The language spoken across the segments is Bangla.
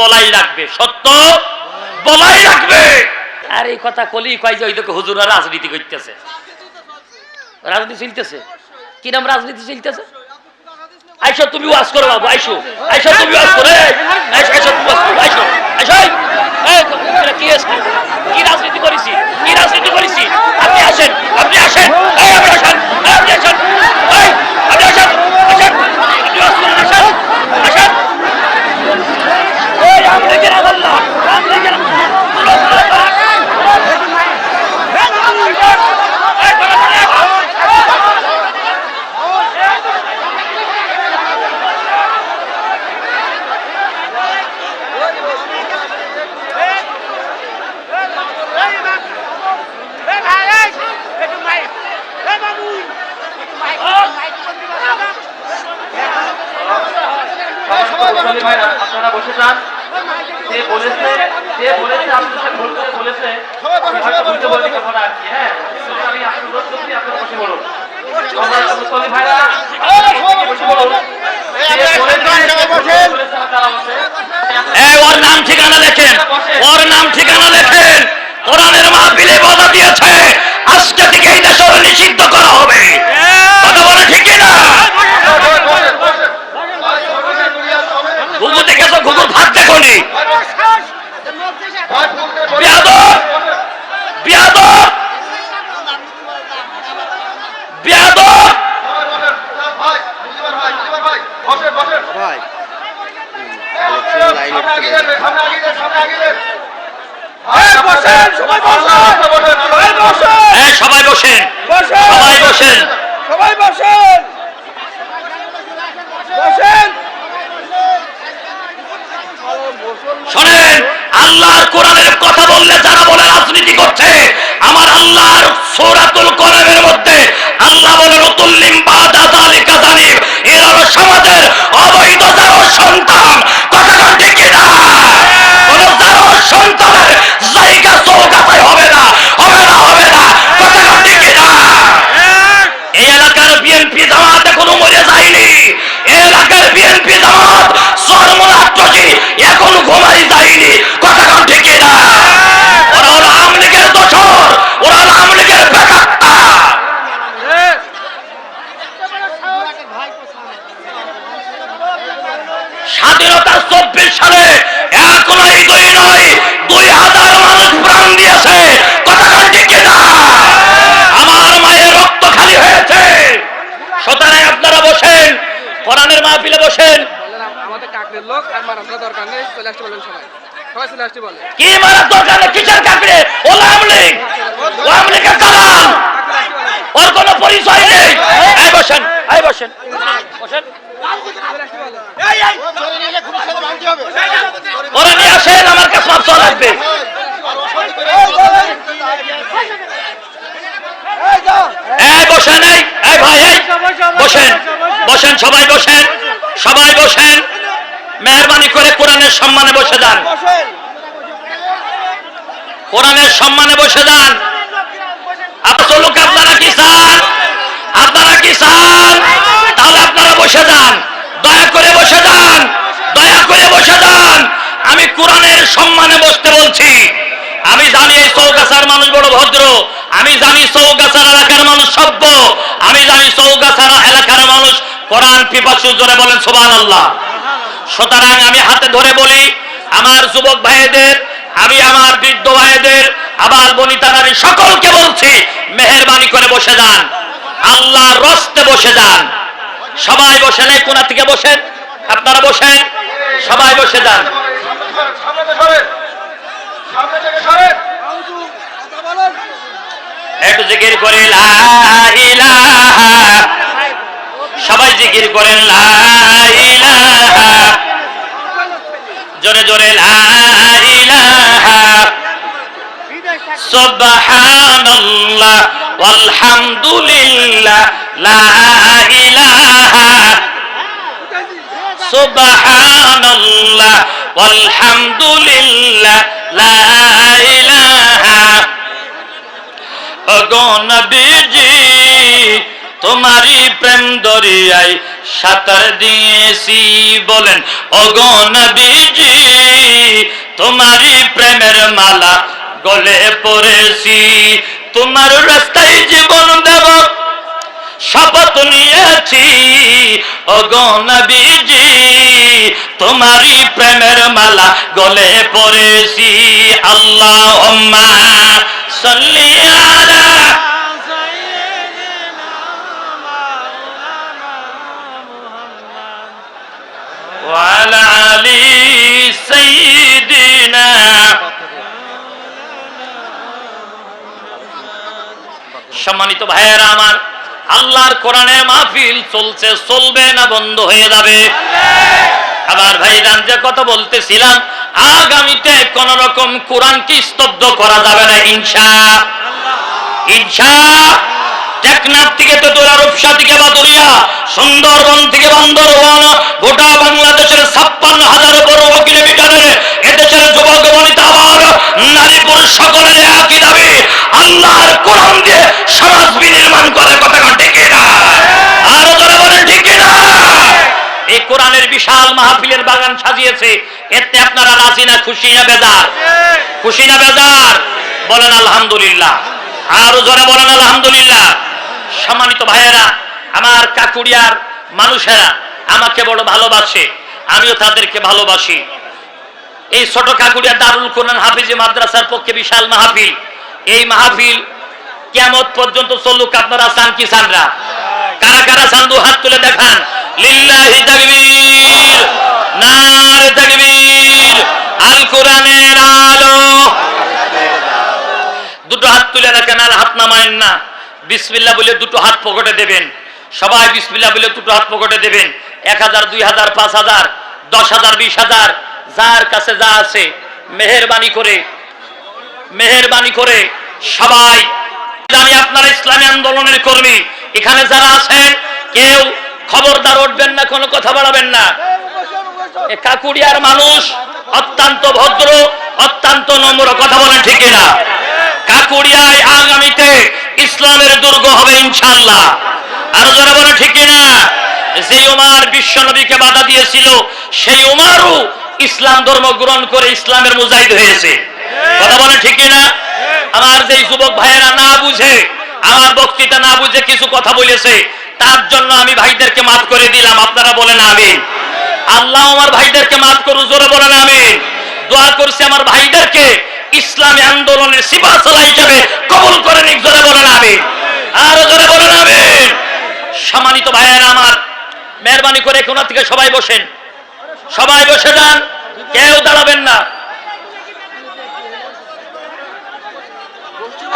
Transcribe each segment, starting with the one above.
বলাই রাখবে, সত্য? বলাই রাখবে। আর এই কথা কলি কয় যে ওইদিকে হুজুরা রাজনীতি করতেছে। রাজনীতি চলতেছে? কি নাম রাজনীতি চলতেছে? আইসো, তুমি ওয়াজ করো বাবু, আইসো। আইসো, তুমি ওয়াজ করো এই, আইসো আইসো তুমি ওয়াজ করো আইসো আইসো এই, এই, এটা কি আছে? কি রাজনীতি করেছি কি রাজনীতি করেছি আপনি আসেন আপনি আসেন এই, আপনি আসেন এই, আপনি আসেন এই, আপনি আসেন আসেন আপনি ওয়াজ করেন আসেন আসেন এই আপনি কে আল্লাহ আপনি কে মুসল্লি ভাইরা, আপনারা বসে যান। সে বলেছে সে বলেছে আপনার সাথে ভুল করে বলেছে হয়তো বুঝতে আর কি হ্যাঁ। আমি আপনার অনুরোধ করছি আপনারা বসে বলুন আমরা ভাইরা। বসে ওর নাম ঠিকানা লেখেন ওর নাম ঠিকানা লেখেন কোরআনের হ্যাঁ সবাই বসেন। সবাই বসেন। সবাই বসেন। বসেন। শোনেন, আল্লাহর কোরআনের কথা বললে যারা বলে রাজনীতি করছে, আমার আল্লাহর সূরাতুল কোরআনের মধ্যে আল্লাহ বলে রতুল্লিম বাদা যালিকা জালিম এরা হলো সমাজের অবৈধ জারো সন্তান। কথা ঠিক না? কোন জারো সন্তানের জায়গা চৌকাতায় হবে না হবে না হবে না। কথা ঠিক না? এই এলাকার বিএনপি জামাত এখনও মরে যায়নি। এলাকার বিএনপি জামাত এখন ঘুমাই যায়নি। কথা ঠিক না ওরা হলো আওয়ামী লীগের দোষর। ওরা হলো আওয়ামী লীগের বেকাত্তা স্বাধীনতা চব্বিশ সালে কি মারার দরকার নেই? কিসের কাকড়ে ও আমলিক ও আমলিকের দালাল ওর কোনো পরিচয় নেই। এই বসেন এই বসেন। বসেন। ওরা নিয়ে আসেন আমার কাছে মাপ চাওয়া লাগবে। বসেন এই এই ভাই এই। বসেন বসেন সবাই বসেন সবাই বসেন। মেহরবানি করে কোরআনের সম্মানে বসে যান। কোরআনের সম্মানে বসে যান। চলুক আপনারা কি চান? আপনারা কি চান? তাহলে আপনারা বসে যান। দয়া করে বসে যান। দয়া করে বসে যান। আমি কোরআনের সম্মানে বসতে বলছি। আমি জানি এই চৌগাছার মানুষ বড় ভদ্র। আমি জানি চৌগাছার এলাকার মানুষ সভ্য। আমি জানি চৌগাছার এলাকার মানুষ কোরআন পিপাসু জোরে বলেন সোবান আল্লাহ সুতরাং আমি হাতে ধরে বলি, আমার যুবক ভাইদের আমি আমার বৃদ্ধ ভাইদের আবার বনিতা নারী সকলকে বলছি, মেহরবানি করে বসে যান। আল্লাহর রস্তে বসে যান। সবাই বসেন এই কোনা থেকে বসেন? আপনারা বসেন? সবাই বসে যান। একটু জিকির করে সবাই জিকির করেন, লা জোরে জোরে, লা সুবহানাল্লাহ, ওয়ালহামদুলিল্লাহ, লা ইলাহা। সুবহানাল্লাহ, ওয়ালহামদুলিল্লাহ, লা ইলাহা। ওগো নবীজি, তোমারই প্রেম দরিয়ায় সাঁতার দিয়েছি বলেন। ওগো নবীজি, তোমারই প্রেমের মালা গলে পড়েছি তোমার রাস্তায় জীবন দেব শপথ নিয়েছি অগণবীজি তোমারই প্রেমের মালা গলে পড়েছি আল্লাহ সাল্লি আলা وعلى آل سيدنا সম্মানিত ভাইয়েরা আমার, আল্লাহর কোরআনের মাহফিল চলছে, চলবে না বন্ধ হয়ে যাবে। আবার ভাইরান যে কথা বলতেছিলাম, আগামীতে কোন রকম কোরআনকে স্তব্ধ করা যাবে না, ইনশা। ইনশা। টেকনাফ থেকে তেতুলা রূপসা থেকে বাদুরিয়া, সুন্দরবন থেকে বান্দরবন, গোটা বাংলাদেশের ছাপ্পান্ন হাজার বর্গ কিলোমিটারের মাহফিলের বাগান সাজিয়েছে। এতে আপনারা রাজি না, খুশি না, বেজার? খুশি না, বেজার? বলেন আলহামদুলিল্লাহ। আরও যারা বলেন আলহামদুলিল্লাহ। সম্মানিত ভাইয়েরা, আমার কাকুরিয়ার মানুষেরা আমাকে বড় ভালোবাসে, আমিও তাদেরকে ভালোবাসি। এই ছোট কাকুরিয়া দারুল কোরআন হাফিজি মাদ্রাসার পক্ষে বিশাল মাহফিল। এই মাহফিল কেমন পর্যন্ত চলুক আপনারা, চান কি চানরা কারা কারা চান দু হাত তুলে দেখান? দুটো হাত তুলে হাত না। বলে দুটো হাত পকেটে দেবেন। সবাই বলে দুটো হাত পকেটে দেবেন। এক হাজার, দুই হাজার, পাঁচ হাজার, দশ হাজার, বিশ হাজার, যার কাছে যা আছে, মেহেরবানি করে মেহেরবানি করে সবাই। জানি আপনারা ইসলামী আন্দোলনের কর্মী। এখানে যারা আছেন, কেউ খবরদার উঠবেন না, কোনো কথা বাড়াবেন না। কাকুরিয়ার মানুষ অত্যন্ত ভদ্র, অত্যন্ত নম্র, কথা বলেন ঠিক না কাকুরিয়ায় আগামীতে ইসলামের দুর্গ হবে ইনশাল্লাহ আর যারা বলে ঠিক না যে উমার বিশ্ব নবীকে বাধা দিয়েছিল, সেই উমারও ইসলাম ধর্ম গ্রহণ করে ইসলামের মুজাহিদ হয়েছে। কথা বলে ঠিক না আমার যে যুবক ভাইয়েরা না বুঝে, আমার বক্তৃতা না বুঝে কিছু কথা বলেছে তার জন্য আমি ভাইদেরকে মাফ করে দিলাম। আপনারা বলেন আমিন। আল্লাহ আমার ভাইদেরকে মাফ করু জোরে বলেন আমিন। দোয়া করছি আমার ভাইদেরকে, ইসলামী আন্দোলনের সিপাহসালা হিসাবে কবুল করেন জোরে বলেন আমিন। আরও জোরে বলেন আমিন। সম্মানিত ভাইয়েরা আমার, মেহরবানি করে কোনা থেকে সবাই বসেন। সবাই বসে যান, কেউ দাঁড়াবেন না।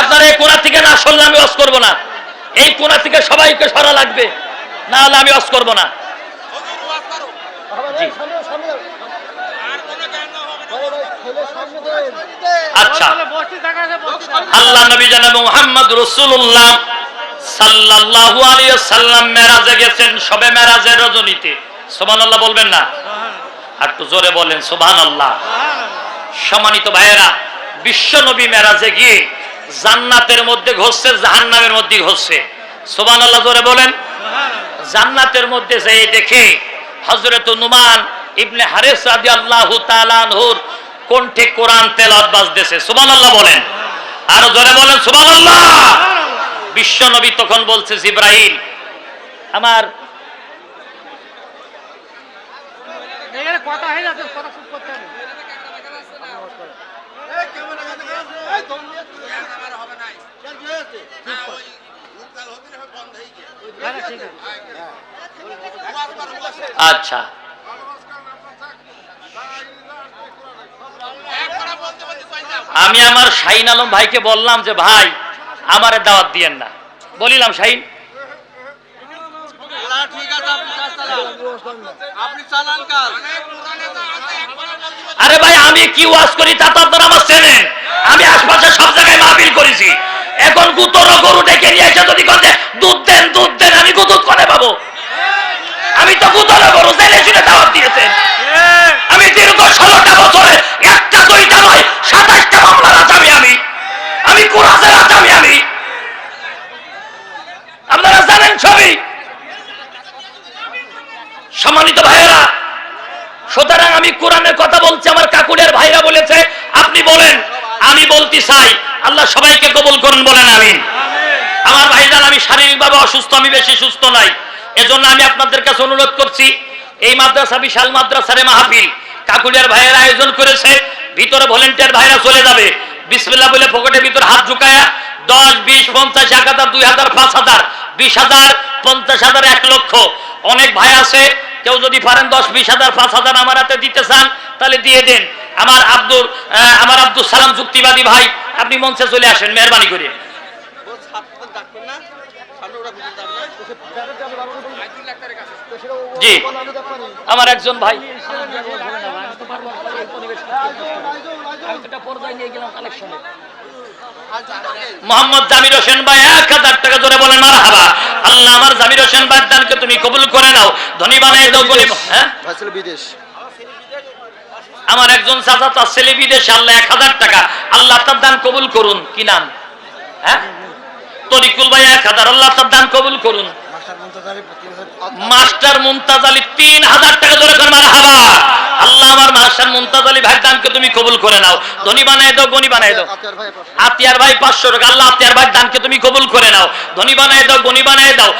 আপনারা কোনা থেকে না সরলে আমি অস করব না। এই কোনা থেকে সবাইকে সরা লাগবে। না হলে আমি অস করব না। আচ্ছা। আল্লাহ নবী জানাব মোহাম্মদ রসুল্লাহ সাল্লাম মেরাজে গেছেন সবে মেরাজের রজনীতে। বলবেন না? আর একটু জোরে বলেন সম্মানিত ভাইয়েরা বিশ্ব নবী মেরাজে গিয়ে জান্নাতের মধ্যে ঘষছে জাহান্নামের মধ্যে ঘষছে। সুবহানাল্লাহ জোরে বলেন। জান্নাতের মধ্যে যেয়ে দেখে হযরত নুমান ইবনে হারিস রাদিয়াল্লাহু তাআলা আনহুর কণ্ঠে কোরআন তেলাওয়াত বাজতেছে। সুবহানাল্লাহ বলেন। আর জোরে বলেন সুবহানাল্লাহ। বিশ্ব নবী তখন বলছে জিব্রাইল আমার কথা হয়ে যাচ্ছে কথা করতে হবে। আচ্ছা। আমি আমার শাহিন আলম ভাইকে বললাম যে, ভাই, আমারে দাওয়াত দিয়েন না। বলিলাম, শাহিন? আরে ভাই, আমি কি ওয়াজ করি তা তো আপনারা আমার চেনেন। আমি আশপাশে সব জায়গায় মাহফিল করেছি। এখন গুতর গরু ডেকে নিয়ে এসে যদি গুতর গরু জেনে শুনে দাওয়াত দিয়েছেন আমি দীর্ঘ ষোলোটা বছরে একটা দুইটা নয় সাতাশটা মামলার আসামি আমি। আমি কুরাজের আসামি আমি। আপনারা জানেন ছবি? সম্মানিত ভাইয়েরা সুতরাং আমি কোরআনের কথা বলছি আমার কাকুরের ভাইরা বলেছে আপনি বলেন আমি বলতে চাই আল্লাহ সবাইকে কবুল করুন বলেন আমিন। আমার ভাইজান আমি শারীরিকভাবে অসুস্থ আমি বেশি সুস্থ নাই। এজন্য আমি আপনাদের কাছে অনুরোধ করছি এই মাদ্রাসা বিশাল মাদ্রাসারে মাহফিল। কাকুলিয়ার ভাইয়ের আয়োজন করেছে ভিতরে ভলেন্টিয়ার ভাইরা চলে যাবে। বিসমিল্লাহ বলে পকেটের ভিতর হাত ঢুকায়া দশ বিশ পঞ্চাশ এক হাজার দুই হাজার পাঁচ হাজার বিশ হাজার পঞ্চাশ হাজার এক লক্ষ। অনেক ভাই আছে কেউ যদি পারেন দশ বিশ হাজার পাঁচ হাজার আমার হাতে দিতে চান তাহলে দিয়ে দেন। আমার আব্দুল আহ, আমার আব্দুল সালাম যুক্তিবাদী ভাই আপনি মঞ্চে চলে আসেন মেহরবানি করে। জি। আমার একজন ভাই। মোহাম্মদ জামির হোসেন ভাই এক হাজার টাকা ধরে বলেন মার হাবা আল্লাহ আমার জামির হোসেন ভাই দানকে তুমি কবুল করে নাও। ধনী বানাই দাও গরিব হ্যাঁ? বিদেশ। আমার একজন চাচা তার ছেলে বিদেশে আল্লাহ এক হাজার টাকা। আল্লাহ তার দান কবুল করুন। কি নাম? হ্যাঁ? তরিকুল ভাই এক হাজার। আল্লাহ তার দান কবুল করুন। মাস্টার মুমতাজ আলী তিন হাজার টাকা ধরে করে মারা হাবা। আল্লাহ আমার মাস্টার মুমতাজ আলী ভাই দানকে তুমি কবুল করে নাও। ধনী বানাই দাও গনি বানাই দাও। আতিয়ার ভাই পাঁচশো টাকা আল্লাহ আতিয়ার ভাই দানকে তুমি কবুল করে নাও। ধনী বানাই দাও গনি বানাই দাও।